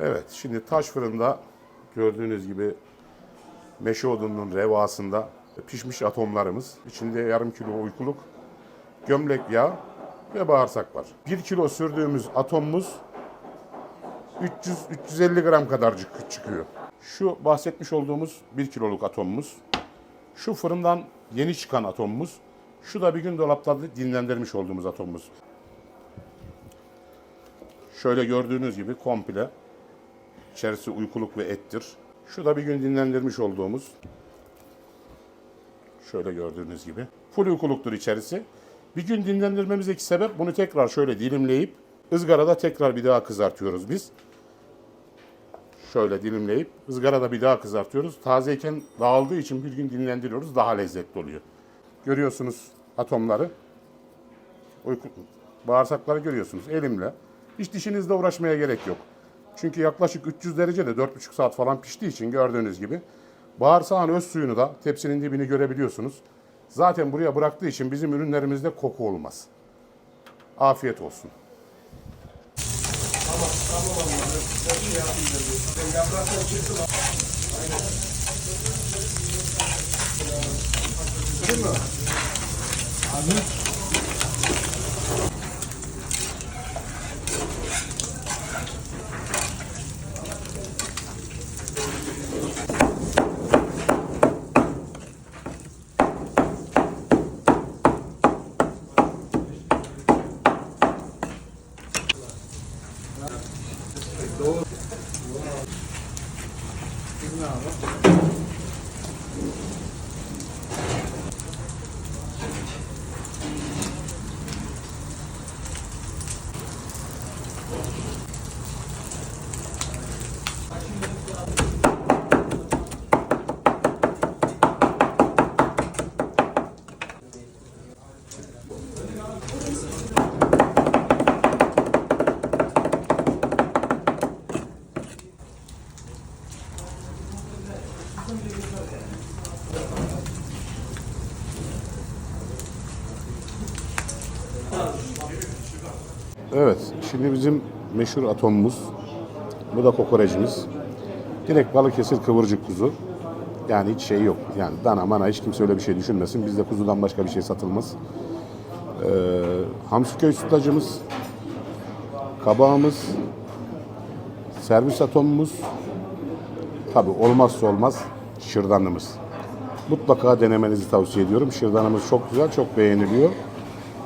Evet, şimdi taş fırında gördüğünüz gibi meşe odunun revasında pişmiş atomlarımız. İçinde yarım kilo uykuluk, gömlek yağı ve bağırsak var. 1 kilo sürdüğümüz atomumuz 300-350 gram kadarcık çıkıyor. Şu bahsetmiş olduğumuz 1 kiloluk atomumuz. Şu fırından yeni çıkan atomumuz. Şu da bir gün dolapta dinlendirmiş olduğumuz atomumuz. Şöyle gördüğünüz gibi komple içerisi uykuluk ve ettir. Şu da bir gün dinlendirmiş olduğumuz. Şöyle gördüğünüz gibi. Full uykuluktur içerisi. Bir gün dinlendirmemizdeki sebep bunu tekrar şöyle dilimleyip ızgarada tekrar bir daha kızartıyoruz biz. Şöyle dilimleyip ızgarada bir daha kızartıyoruz. Tazeyken dağıldığı için bir gün dinlendiriyoruz. Daha lezzetli oluyor. Görüyorsunuz atomları. Uyku, bağırsakları görüyorsunuz elimle. Hiç dişinizle uğraşmaya gerek yok. Çünkü yaklaşık 300 derecede 4,5 saat falan piştiği için gördüğünüz gibi bağırsağın öz suyunu da tepsinin dibini görebiliyorsunuz. Zaten buraya bıraktığı için bizim ürünlerimizde koku olmaz. Afiyet olsun. Şimdi abi. Evet, şimdi bizim meşhur atomumuz, bu da kokorecimiz. Direkt Balıkesir kıvırcık kuzu. Yani hiç şey yok. Yani dana mana hiç kimse öyle bir şey düşünmesin. Bizde kuzudan başka bir şey satılmaz. Ee, Hamsiköy sütlacımız, kabağımız, servis atomumuz, tabi olmazsa olmaz şırdanımız. Mutlaka denemenizi tavsiye ediyorum. Şırdanımız çok güzel, çok beğeniliyor.